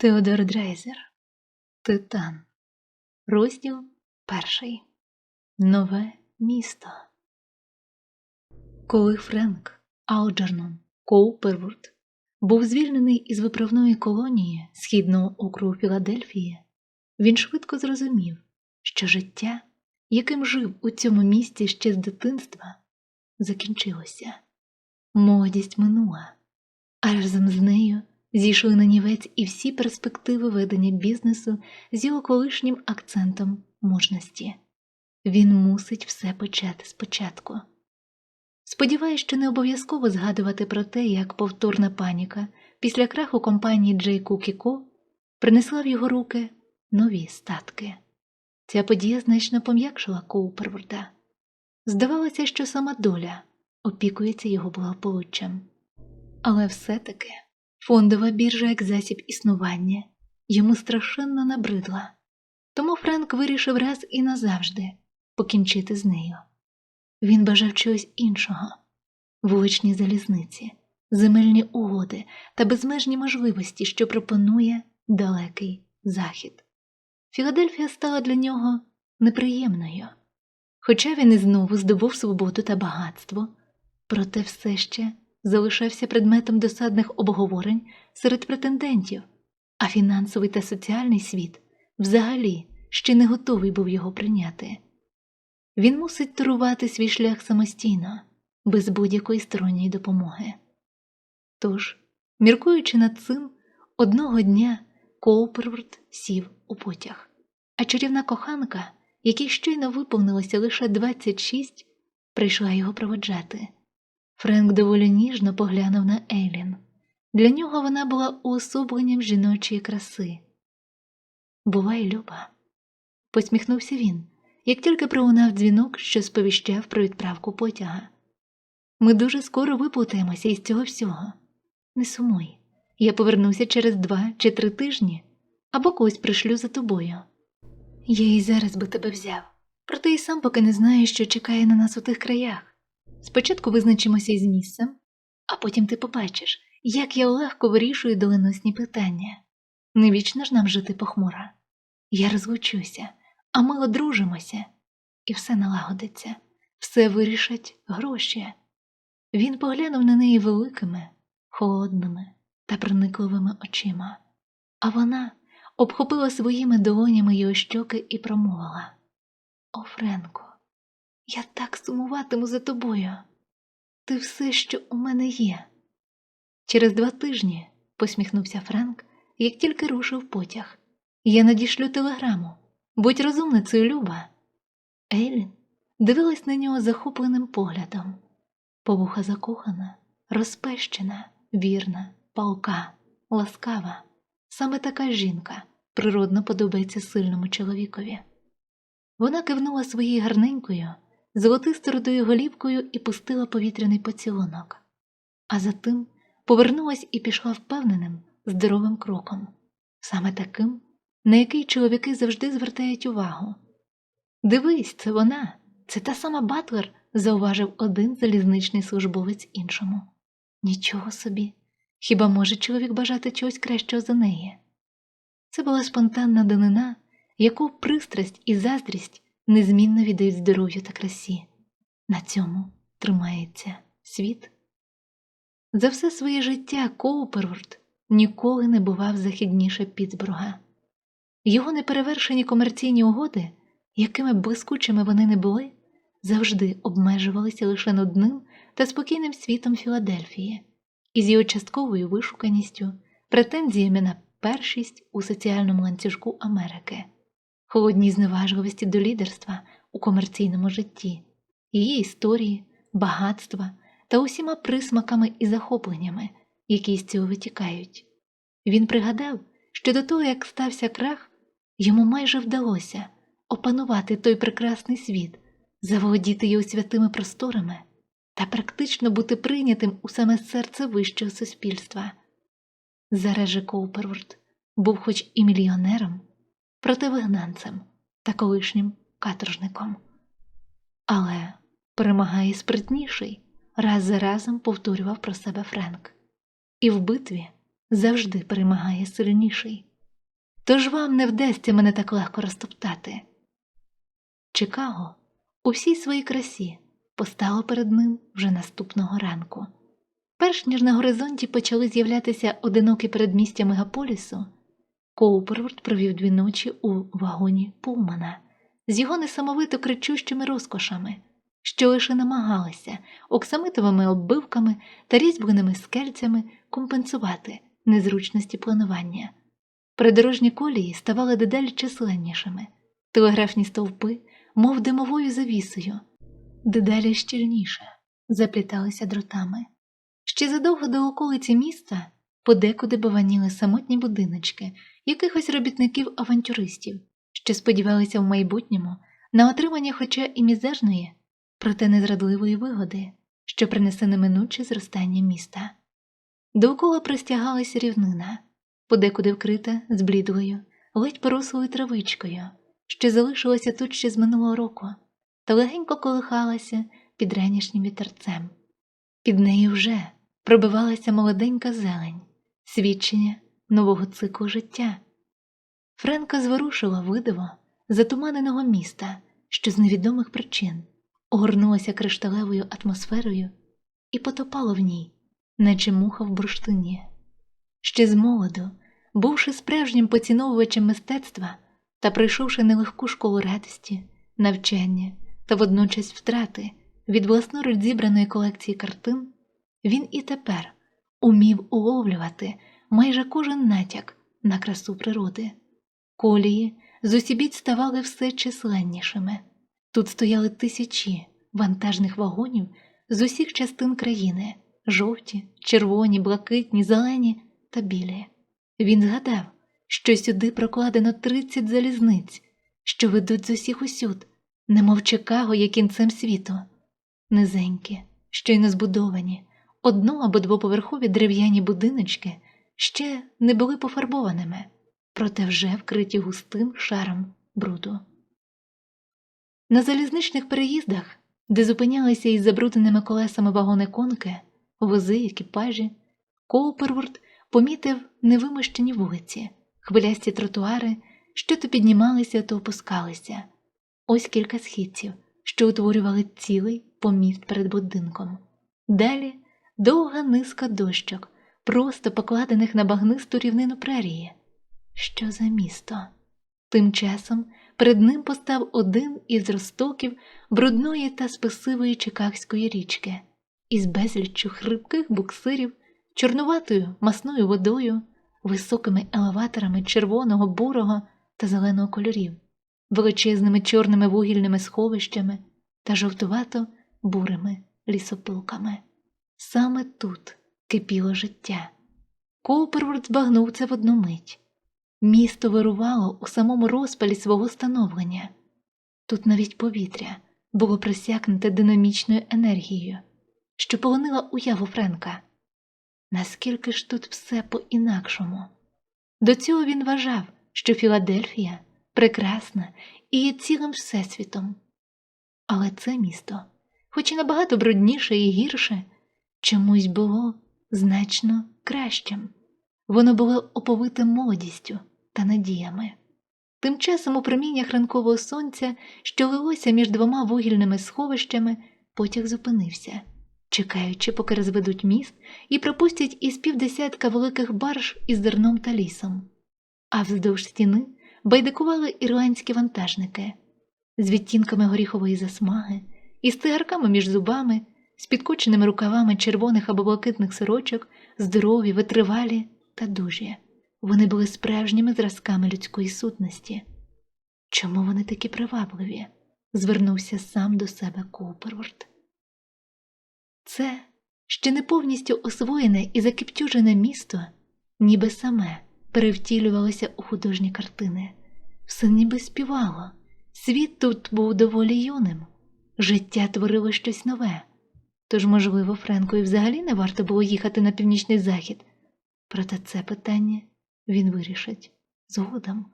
Теодор Дрейзер Титан. Розділ перший. Нове місто. Коли Френк Алджернон Коупервуд був звільнений із виправної колонії Східного округу Філадельфії, він швидко зрозумів, що життя, яким жив у цьому місті ще з дитинства, закінчилося. Молодість минула, а разом з нею зійшли на нівець і всі перспективи ведення бізнесу з його колишнім акцентом мужності. Він мусить все почати спочатку. Сподіваюсь, що не обов'язково згадувати про те, як повторна паніка після краху компанії Джей Кук і Ко принесла в його руки нові статки. Ця подія значно пом'якшила Коуперворда. Здавалося, що сама доля опікується його благополуччям. Але все-таки фондова біржа як засіб існування йому страшенно набридла, тому Френк вирішив раз і назавжди покінчити з нею. Він бажав чогось іншого вуличні залізниці, земельні угоди та безмежні можливості, що пропонує далекий захід. Філадельфія стала для нього неприємною, хоча він і знову здобув свободу та багатство, проте все ще залишався предметом досадних обговорень серед претендентів, а фінансовий та соціальний світ взагалі ще не готовий був його прийняти. Він мусить турувати свій шлях самостійно, без будь-якої сторонньої допомоги. Тож, міркуючи над цим, одного дня Коуперворд сів у потяг, а чарівна коханка, якій щойно виповнилося лише 26, прийшла його проводжати. Френк доволі ніжно поглянув на Ейлін. Для нього вона була уособленням жіночої краси. Бувай, Люба, посміхнувся він, як тільки пролунав дзвінок, що сповіщав про відправку потяга. Ми дуже скоро виплутаємося із цього всього. Не сумуй, я повернуся через два чи три тижні або когось пришлю за тобою. Я і зараз би тебе взяв, проте і сам поки не знаю, що чекає на нас у тих краях. Спочатку визначимося із місцем, а потім ти побачиш, як я легко вирішую доленосні питання. Не вічно ж нам жити похмуро. Я розлучуся, а ми одружимося, і все налагодиться, все вирішать гроші. Він поглянув на неї великими, холодними та проникливими очима, а вона обхопила своїми долонями його щоки і промовила О, Френко, я так сумуватиму за тобою. Ти все, що у мене є. Через два тижні, посміхнувся Френк, як тільки рушив потяг. Я надішлю телеграму. Будь розумницею, Люба. Ейлін дивилась на нього захопленим поглядом. Повуха закохана, розпещена, вірна, палка, ласкава. Саме така жінка природно подобається сильному чоловікові. Вона кивнула своєю гарненькою, золотисто-рудою голівкою і пустила повітряний поцілунок, а затим повернулась і пішла впевненим, здоровим кроком, саме таким, на який чоловіки завжди звертають увагу. Дивись, це вона, це та сама Батлер, зауважив один залізничний службовець іншому. Нічого собі, хіба може чоловік бажати чогось кращого за неї? Це була спонтанна данина, яку пристрасть і заздрість незмінно віддають здоров'ю та красі. На цьому тримається світ. За все своє життя Коуперворд ніколи не бував західніше Пітсбурга. Його неперевершені комерційні угоди, якими блискучими вони не були, завжди обмежувалися лише нудним та спокійним світом Філадельфії, із його частковою вишуканістю, претензіями на першість у соціальному ланцюжку Америки, холодній зневажливості до лідерства у комерційному житті, її історії, багатства та усіма присмаками і захопленнями, які з цього витікають. Він пригадав, що до того, як стався крах, йому майже вдалося опанувати той прекрасний світ, заволодіти його святими просторами та практично бути прийнятим у саме серце вищого суспільства. Зараз же Коуперворд був хоч і мільйонером, проте вигнанцем та колишнім каторжником. Але перемагає спритніший, раз за разом повторював про себе Френк, і в битві завжди перемагає сильніший. тож вам не вдасться мене так легко розтоптати. Чикаго у всій своїй красі постало перед ним вже наступного ранку. Перш ніж на горизонті почали з'являтися одинокі передмістя мегаполісу, Коуперворд провів дві ночі у вагоні Пулмана з його несамовито кричущими розкошами, що лише намагалися оксамитовими оббивками та різьбленими скельцями компенсувати незручності планування. Придорожні колії ставали дедалі численнішими, телеграфні стовпи, мов димовою завісою, дедалі щільніше запліталися дротами. Ще задовго до околиці міста подекуди баваніли самотні будиночки якихось робітників-авантюристів, що сподівалися в майбутньому на отримання хоча і мізерної, проте незрадливої вигоди, що принесе неминуче зростання міста. Довкола простягалася рівнина, подекуди вкрита зблідлою, ледь порослою травичкою, що залишилася тут ще з минулого року, та легенько колихалася під ранішнім вітерцем. Під нею вже пробивалася молоденька зелень, свідчення нового циклу життя. Френка зворушила видиво затуманеного міста, що з невідомих причин огорнулося кришталевою атмосферою і потопало в ній, наче муха в бурштині. Ще з молоду, бувши справжнім поціновувачем мистецтва та пройшовши нелегку школу радості, навчання та водночас втрати від власноруч зібраної колекції картин, він і тепер умів уловлювати майже кожен натяк на красу природи. Колії зусібіць ставали все численнішими. Тут стояли тисячі вантажних вагонів з усіх частин країни жовті, червоні, блакитні, зелені та білі. Він згадав, що сюди прокладено 30 залізниць, що ведуть з усіх усюд, немов Чикаго є кінцем світу, низенькі, щойно збудовані, одно або двоповерхові дерев'яні будиночки ще не були пофарбованими, проте вже вкриті густим шаром бруду. На залізничних переїздах, де зупинялися із забрудненими колесами вагони конки, вози, екіпажі, Коуперворд помітив невимощені вулиці, хвилясті тротуари, що то піднімалися, то опускалися, ось кілька східців, що утворювали цілий поміст перед будинком. Далі довга низка дощок, просто покладених на багнисту рівнину прерії. Що за місто? Тим часом перед ним постав один із розтоків брудної та спесивої Чикагської річки, із безліччю хрипких буксирів, чорнуватою масною водою, високими елеваторами червоного, бурого та зеленого кольорів, величезними чорними вугільними сховищами та жовтувато бурими лісопилками. Саме тут кипіло життя. Коуперворд збагнув це в одну мить. Місто вирувало у самому розпалі свого становлення. Тут навіть повітря було просякнуте динамічною енергією, що полонила уяву Френка. Наскільки ж тут все по-інакшому? До цього він вважав, що Філадельфія прекрасна і є цілим всесвітом. Але це місто, хоч і набагато брудніше і гірше, чомусь було значно кращим. Воно було оповите молодістю та надіями. Тим часом у проміннях ранкового сонця, що лилося між двома вугільними сховищами, потяг зупинився, чекаючи, поки розведуть міст і пропустять із півдесятка великих барж із зерном та лісом. А вздовж стіни байдикували ірландські вантажники з відтінками горіхової засмаги, із цигарками між зубами, з підкоченими рукавами червоних або блакитних сорочок, здорові, витривалі та дужі. Вони були справжніми зразками людської сутності. Чому вони такі привабливі? звернувся сам до себе Куперворд. Це ще не повністю освоєне і закиптюжене місто, ніби саме перевтілювалося у художні картини, все ніби співало. Світ тут був доволі юним, життя творило щось нове. Тож, можливо, Френкові взагалі не варто було їхати на північний захід, проте це питання він вирішить згодом.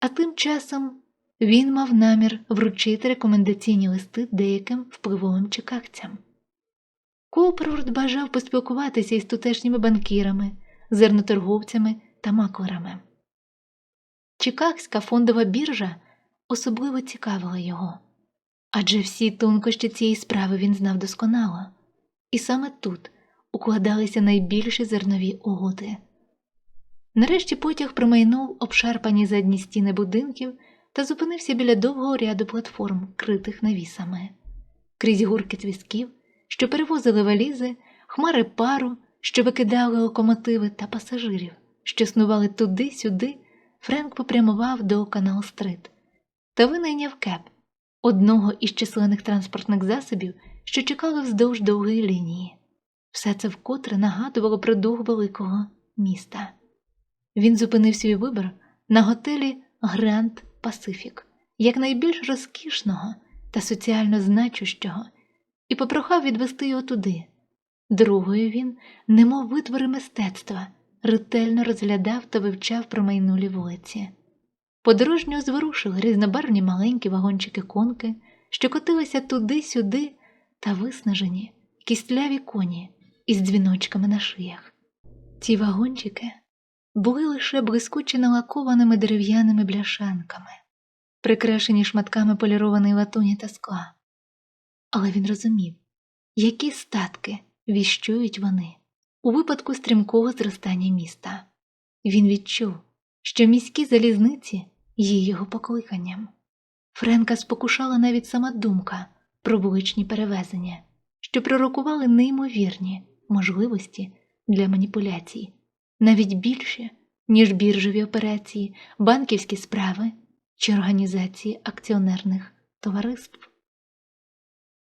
А тим часом він мав намір вручити рекомендаційні листи деяким впливовим чикагцям. Коуперворд бажав поспілкуватися із тутешніми банкірами, зерноторговцями та маклерами. Чикагська фондова біржа особливо цікавила його, адже всі тонкощі цієї справи він знав досконало, і саме тут укладалися найбільші зернові угоди. Нарешті потяг промайнув обшарпані задні стіни будинків та зупинився біля довгого ряду платформ, критих навісами. Крізь гуркіт візків, що перевозили валізи, хмари пару, що викидали локомотиви та пасажирів, що снували туди-сюди, Френк попрямував до Канал-стрит та винайняв кеп, одного із численних транспортних засобів, що чекали вздовж довгої лінії. Все це вкотре нагадувало про дух великого міста. Він зупинив свій вибір на готелі Гранд Пасифік, як найбільш розкішного та соціально значущого, і попрохав відвести його туди. Другою він, немов витвори мистецтва, ретельно розглядав та вивчав промайнулі вулиці. Подорожнього зворушили різнобарвні маленькі вагончики конки, що котилися туди-сюди та виснажені кістляві коні із дзвіночками на шиях. Ці вагончики були лише блискуче налакованими дерев'яними бляшанками, прикрашені шматками полірованої латуні та скла. Але він розумів, які статки віщують вони у випадку стрімкого зростання міста. Він відчув, що міські залізниці є його покликанням. Френка спокушала навіть сама думка про вуличні перевезення, що пророкували неймовірні можливості для маніпуляцій, навіть більше, ніж біржові операції, банківські справи чи організації акціонерних товариств.